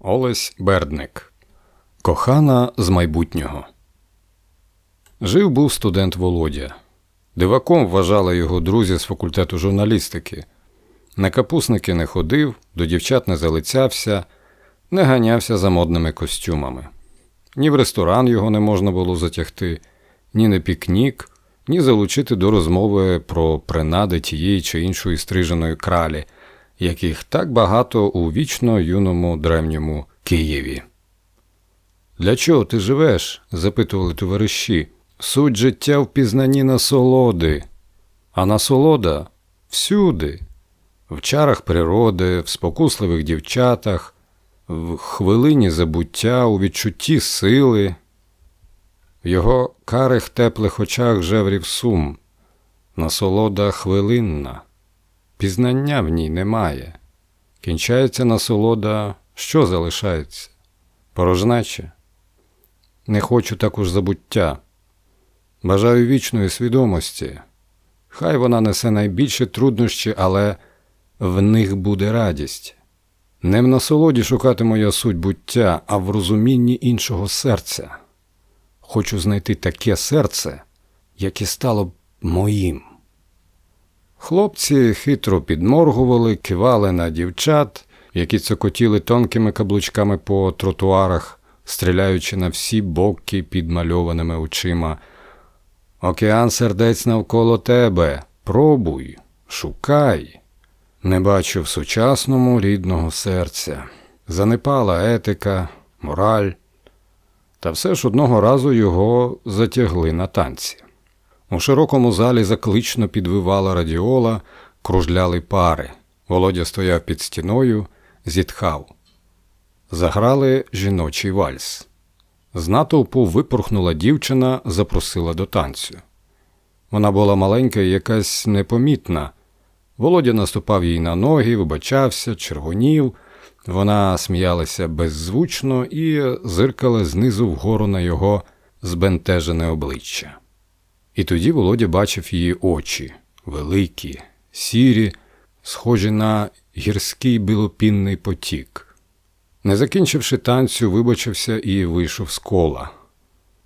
Олесь Бердник. Кохана з майбутнього. Жив був студент Володя. Диваком вважали його друзі з факультету журналістики. На капусники не ходив, до дівчат не залицявся, не ганявся за модними костюмами. Ні в ресторан його не можна було затягти, ні на пікнік, ні залучити до розмови про принади тієї чи іншої стриженої кралі, яких так багато у вічно юному древньому Києві. Для чого ти живеш? запитували товариші. Суть життя в пізнанні насолоди, а насолода всюди, в чарах природи, в спокусливих дівчатах, в хвилині забуття, у відчутті сили. В його карих теплих очах жеврів сум, насолода хвилинна, пізнання в ній немає. Кінчається насолода, що залишається? Порожнече. Не хочу також забуття. Бажаю вічної свідомості. Хай вона несе найбільші труднощі, але в них буде радість. Не в насолоді шукатиму я суть буття, а в розумінні іншого серця. Хочу знайти таке серце, яке стало б моїм. Хлопці хитро підморгували, кивали на дівчат, які цокотіли тонкими каблучками по тротуарах, стріляючи на всі боки підмальованими очима. Океан сердець навколо тебе. Пробуй, шукай. Не бачу в сучасному рідного серця. Занепала етика, мораль. Та все ж одного разу його затягли на танці. У широкому залі заклично підвивала радіола, кружляли пари. Володя стояв під стіною, зітхав. Заграли жіночий вальс. З натовпу випорхнула дівчина, запросила до танцю. Вона була маленька і якась непомітна. Володя наступав їй на ноги, вибачався, червонів. Вона сміялася беззвучно і зиркала знизу вгору на його збентежене обличчя. І тоді Володя бачив її очі великі, сірі, схожі на гірський білопінний потік. Не закінчивши танцю, вибачився і вийшов з кола.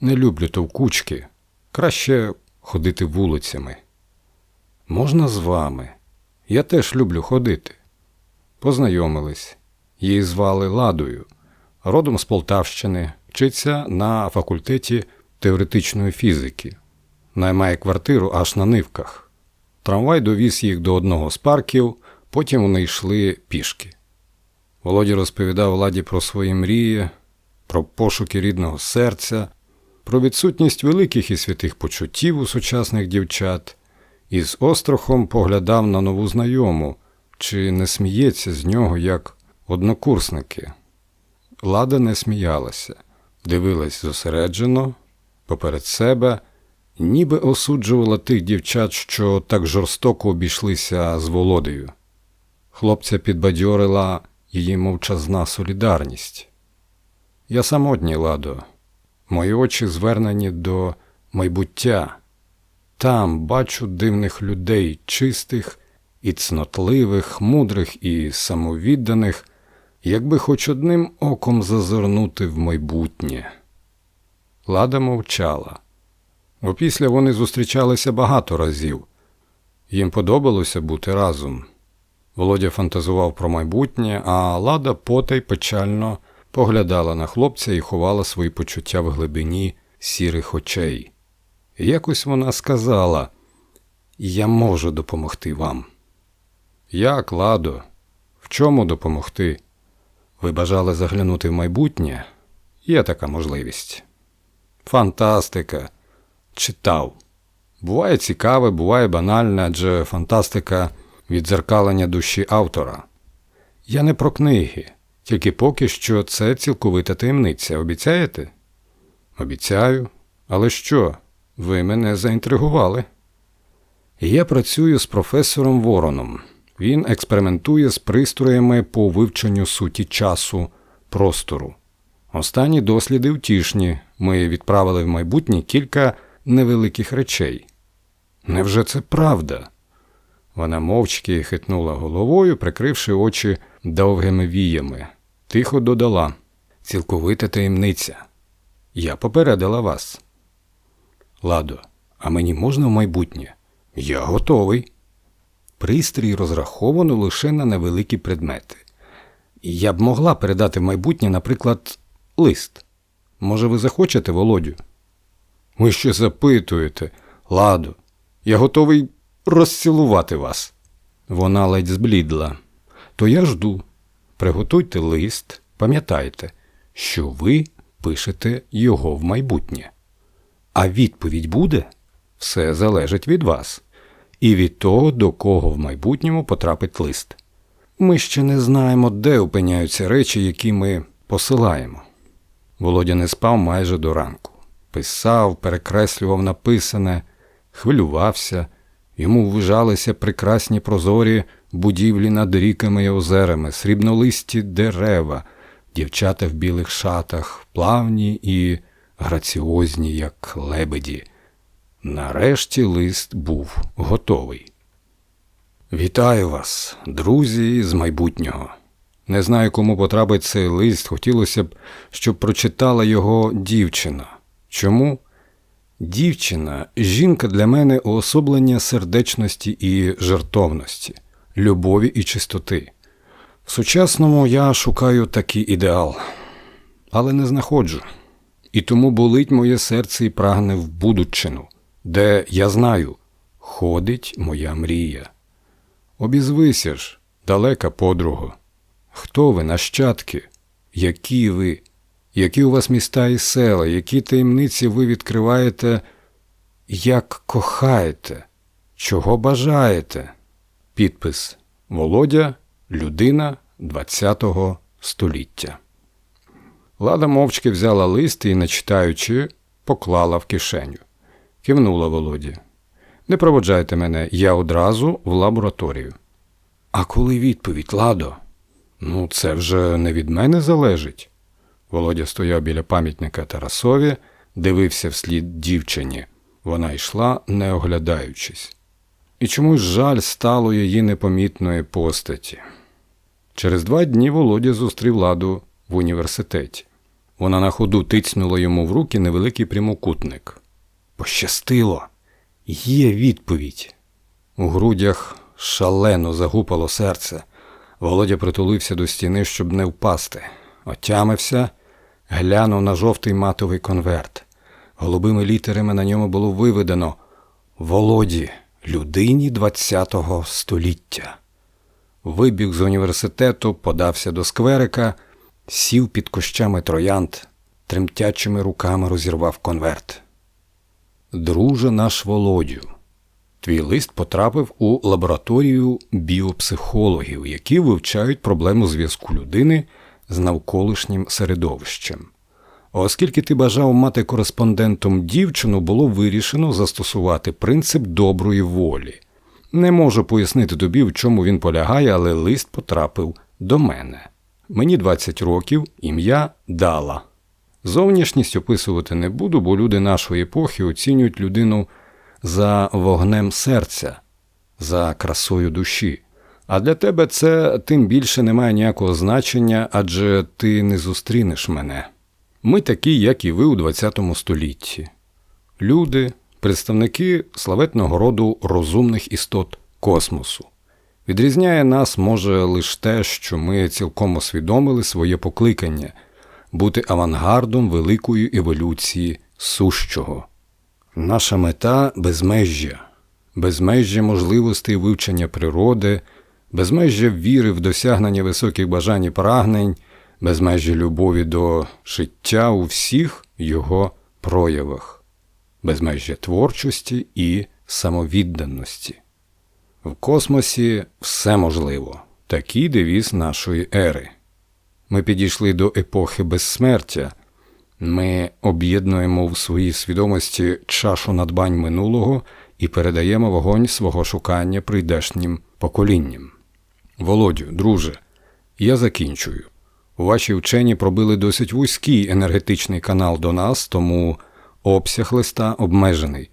Не люблю товкучки, краще ходити вулицями. Можна з вами? Я теж люблю ходити. Познайомились. Її звали Ладою, родом з Полтавщини, вчиться на факультеті теоретичної фізики, наймає квартиру аж на нивках. Трамвай довіз їх до одного з парків, потім вони йшли пішки. Володя розповідав Ладі про свої мрії, про пошуки рідного серця, про відсутність великих і святих почуттів у сучасних дівчат, і з острахом поглядав на нову знайому, чи не сміється з нього як однокурсники. Лада не сміялася, дивилась зосереджено, поперед себе, ніби осуджувала тих дівчат, що так жорстоко обійшлися з Володею. Хлопця підбадьорила її мовчазна солідарність. Я самотній ладо, мої очі звернені до майбуття. Там бачу дивних людей, чистих і цнотливих, мудрих і самовідданих, якби хоч одним оком зазирнути в майбутнє. Лада мовчала. Опісля вони зустрічалися багато разів. Їм подобалося бути разом. Володя фантазував про майбутнє, а Лада потай печально поглядала на хлопця і ховала свої почуття в глибині сірих очей. І якось вона сказала: Я можу допомогти вам. Як, Ладо? В чому допомогти? Ви бажали заглянути в майбутнє? Є така можливість. Фантастика. Читав. Буває цікаве, буває банальне, адже фантастика відзеркалення душі автора. Я не про книги, тільки поки що це цілковита таємниця. Обіцяєте? Обіцяю. Але що? Ви мене заінтригували. Я працюю з професором Вороном. Він експериментує з пристроями по вивченню суті часу, простору. Останні досліди втішні. Ми відправили в майбутнє кілька невеликих речей. Невже це правда? Вона мовчки хитнула головою, прикривши очі довгими віями. Тихо додала цілковита таємниця. Я попередила вас. Ладо, а мені можна в майбутнє? Я готовий. Пристрій розраховано лише на невеликі предмети. Я б могла передати в майбутнє, наприклад, лист. Може, ви захочете, Володю? Ви що запитуєте? Ладо, я готовий розцілувати вас. Вона ледь зблідла. То я жду. Приготуйте лист, пам'ятайте, що ви пишете його в майбутнє. А відповідь буде все залежить від вас і від того, до кого в майбутньому потрапить лист. Ми ще не знаємо, де опиняються речі, які ми посилаємо. Володя не спав майже до ранку. Писав, перекреслював написане, хвилювався, йому ввижалися прекрасні прозорі будівлі над ріками і озерами, срібнолисті дерева, дівчата в білих шатах, плавні і граціозні, як лебеді. Нарешті лист був готовий. Вітаю вас, друзі з майбутнього. Не знаю, кому потрапить цей лист. Хотілося б, щоб прочитала його дівчина. Чому? Дівчина жінка для мене уособлення сердечності і жертовності, любові і чистоти. В сучасному я шукаю такий ідеал, але не знаходжу. І тому болить моє серце і прагне в будучину, де я знаю, ходить моя мрія. Обізвися ж, далека подруго. Хто ви, нащадки? Які ви? Які у вас міста і села, які таємниці ви відкриваєте, як кохаєте, чого бажаєте? Підпис Володя, людина ХХ століття. Лада мовчки взяла лист і, не читаючи, поклала в кишеню. Кивнула Володі. Не проводжайте мене, я одразу в лабораторію. А коли відповідь, Ладо? Ну, це вже не від мене залежить. Володя стояв біля пам'ятника Тарасові, дивився вслід дівчині. Вона йшла, не оглядаючись. І чомусь жаль стало її непомітної постаті. Через два дні Володя зустрів ладу в університеті. Вона на ходу тицнула йому в руки невеликий прямокутник. Пощастило, є відповідь. У грудях шалено загупало серце. Володя притулився до стіни, щоб не впасти. Отямився, глянув на жовтий матовий конверт. Голубими літерами на ньому було виведено Володі, людині ХХ століття. Вибіг з університету, подався до скверика, сів під кущами троянд, тремтячими руками розірвав конверт. Друже наш Володю. Твій лист потрапив у лабораторію біопсихологів, які вивчають проблему зв'язку людини з навколишнім середовищем. Оскільки ти бажав мати кореспондентом дівчину, було вирішено застосувати принцип доброї волі. Не можу пояснити тобі, в чому він полягає, але лист потрапив до мене. Мені 20 років, ім'я Дала. Зовнішність описувати не буду, бо люди нашої епохи оцінюють людину за вогнем серця, за красою душі. А для тебе це тим більше не має ніякого значення, адже ти не зустрінеш мене. Ми такі, як і ви у ХХ столітті. Люди, представники славетного роду розумних істот космосу. Відрізняє нас може лише те, що ми цілком усвідомили своє покликання бути авангардом великої еволюції сущого. Наша мета безмежжя, безмежжя можливостей вивчення природи, безмежжя віри в досягнення високих бажань і прагнень, безмежжя любові до життя у всіх його проявах, безмежжя творчості і самовідданості. В космосі все можливо, такий девіз нашої ери. Ми підійшли до епохи безсмертя. Ми об'єднуємо в своїй свідомості чашу надбань минулого і передаємо вогонь свого шукання прийдешнім поколінням. Володю, друже, я закінчую. Ваші вчені пробили досить вузький енергетичний канал до нас, тому обсяг листа обмежений.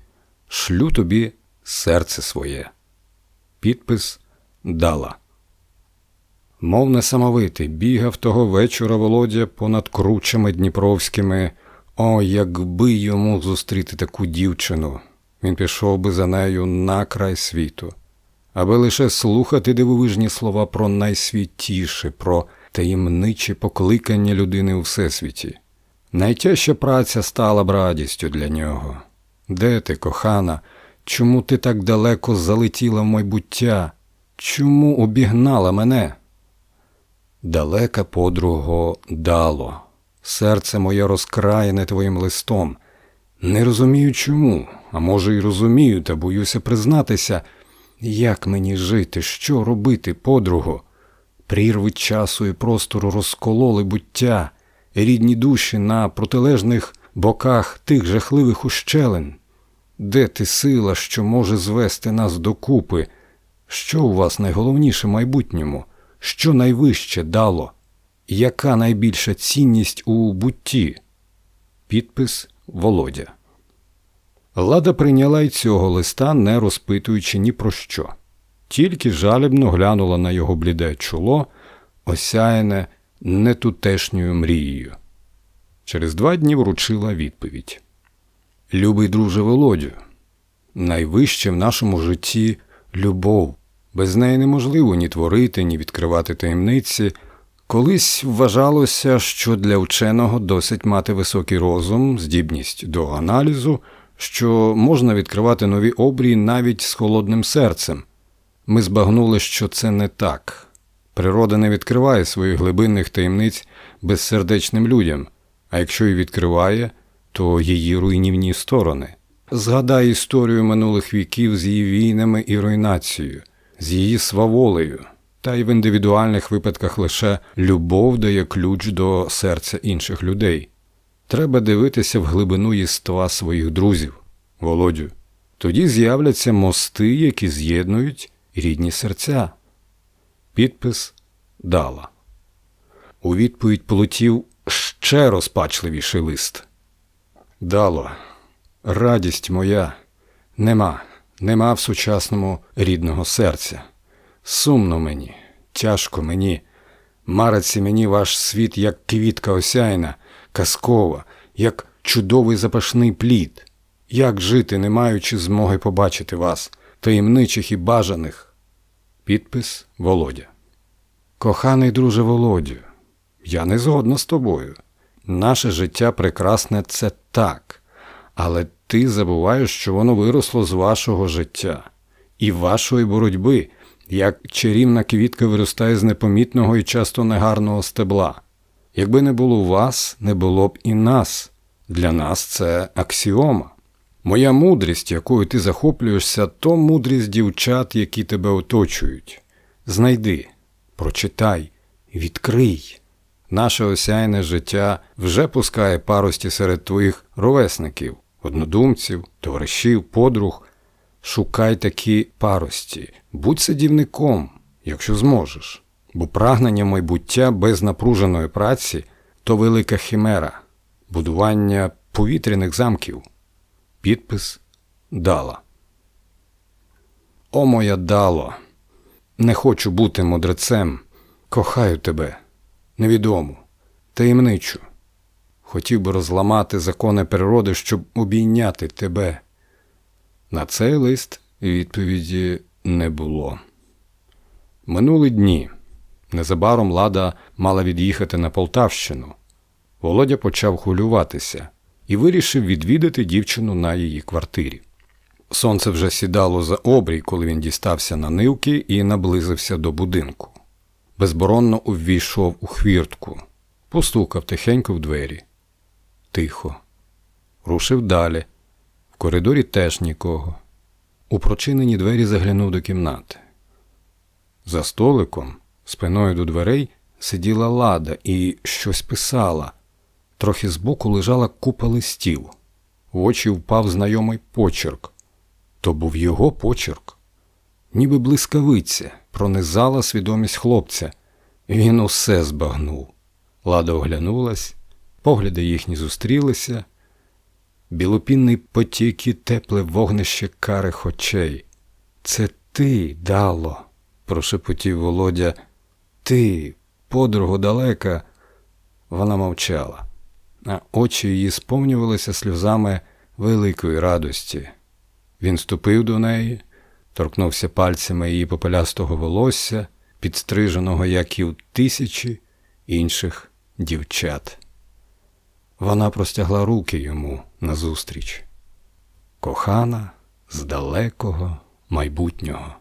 Шлю тобі серце своє. Підпис Дала. Мов несамовитий, бігав того вечора Володя понад кручами дніпровськими. О, якби йому зустріти таку дівчину, він пішов би за нею на край світу, аби лише слухати дивовижні слова про найсвітіше, про таємниче покликання людини у всесвіті. Найтяжча праця стала б радістю для нього. Де ти, кохана? Чому ти так далеко залетіла в майбуття? Чому обігнала мене? Далека подруго дало. Серце моє розкраєне твоїм листом. Не розумію чому, а може, й розумію, та боюся признатися, як мені жити, що робити, подруго? Прірви часу і простору розкололи буття, рідні душі на протилежних боках тих жахливих ущелин. Де ти сила, що може звести нас докупи? Що у вас найголовніше майбутньому? Що найвище дало? Яка найбільша цінність у бутті? Підпис Володя. Лада прийняла й цього листа, не розпитуючи ні про що, тільки жалібно глянула на його бліде чоло, осяяне нетутешньою мрією. Через два дні вручила відповідь. Любий друже Володю, найвище в нашому житті любов. Без неї неможливо ні творити, ні відкривати таємниці. Колись вважалося, що для вченого досить мати високий розум, здібність до аналізу, що можна відкривати нові обрії навіть з холодним серцем. Ми збагнули, що це не так. Природа не відкриває своїх глибинних таємниць безсердечним людям, а якщо й відкриває, то її руйнівні сторони. Згадай історію минулих віків з її війнами і руйнацією, з її сваволею, та й в індивідуальних випадках лише любов дає ключ до серця інших людей. Треба дивитися в глибину єства своїх друзів, Володю. Тоді з'являться мости, які з'єднують рідні серця. Підпис Дала. У відповідь полетів ще розпачливіший лист. Дало, радість моя, нема, нема в сучасному рідного серця. Сумно мені, тяжко мені, мариться мені ваш світ, як квітка осяйна, казкова, як чудовий запашний плід. Як жити, не маючи змоги побачити вас, таємничих і бажаних? Підпис Володя. Коханий друже Володю, я не згодна з тобою. Наше життя прекрасне це так, але ти забуваєш, що воно виросло з вашого життя і вашої боротьби, як чарівна квітка виростає з непомітного і часто негарного стебла. Якби не було вас, не було б і нас. Для нас це аксіома. Моя мудрість, якою ти захоплюєшся, то мудрість дівчат, які тебе оточують. Знайди, прочитай, відкрий. Наше осяйне життя вже пускає парості серед твоїх ровесників, однодумців, товаришів, подруг. Шукай такі парості, будь садівником, якщо зможеш, бо прагнення майбуття без напруженої праці то велика химера, будування повітряних замків. Підпис Дала. О, моя дало, не хочу бути мудрецем, кохаю тебе, невідому, таємничу. Хотів би розламати закони природи, щоб обійняти тебе. На цей лист відповіді не було. Минули дні. Незабаром лада мала від'їхати на Полтавщину. Володя почав хвилюватися і вирішив відвідати дівчину на її квартирі. Сонце вже сідало за обрій, коли він дістався на нивки і наблизився до будинку. Безборонно увійшов у хвіртку, постукав тихенько в двері. Тихо. Рушив далі. В коридорі теж нікого. У прочинені двері заглянув до кімнати. За столиком, спиною до дверей, сиділа лада і щось писала. Трохи збоку лежала купа листів. В очі впав знайомий почерк. То був його почерк. Ніби блискавиця, пронизала свідомість хлопця. Він усе збагнув. Лада оглянулась, погляди їхні зустрілися. Білопінний потік і тепле вогнище карих очей. Це ти, дало, прошепотів Володя. Ти, подругу далека, вона мовчала, а очі її сповнювалися сльозами великої радості. Він ступив до неї, торкнувся пальцями її попелястого волосся, підстриженого, як і у тисячі інших дівчат. Вона простягла руки йому назустріч. Кохана з далекого майбутнього.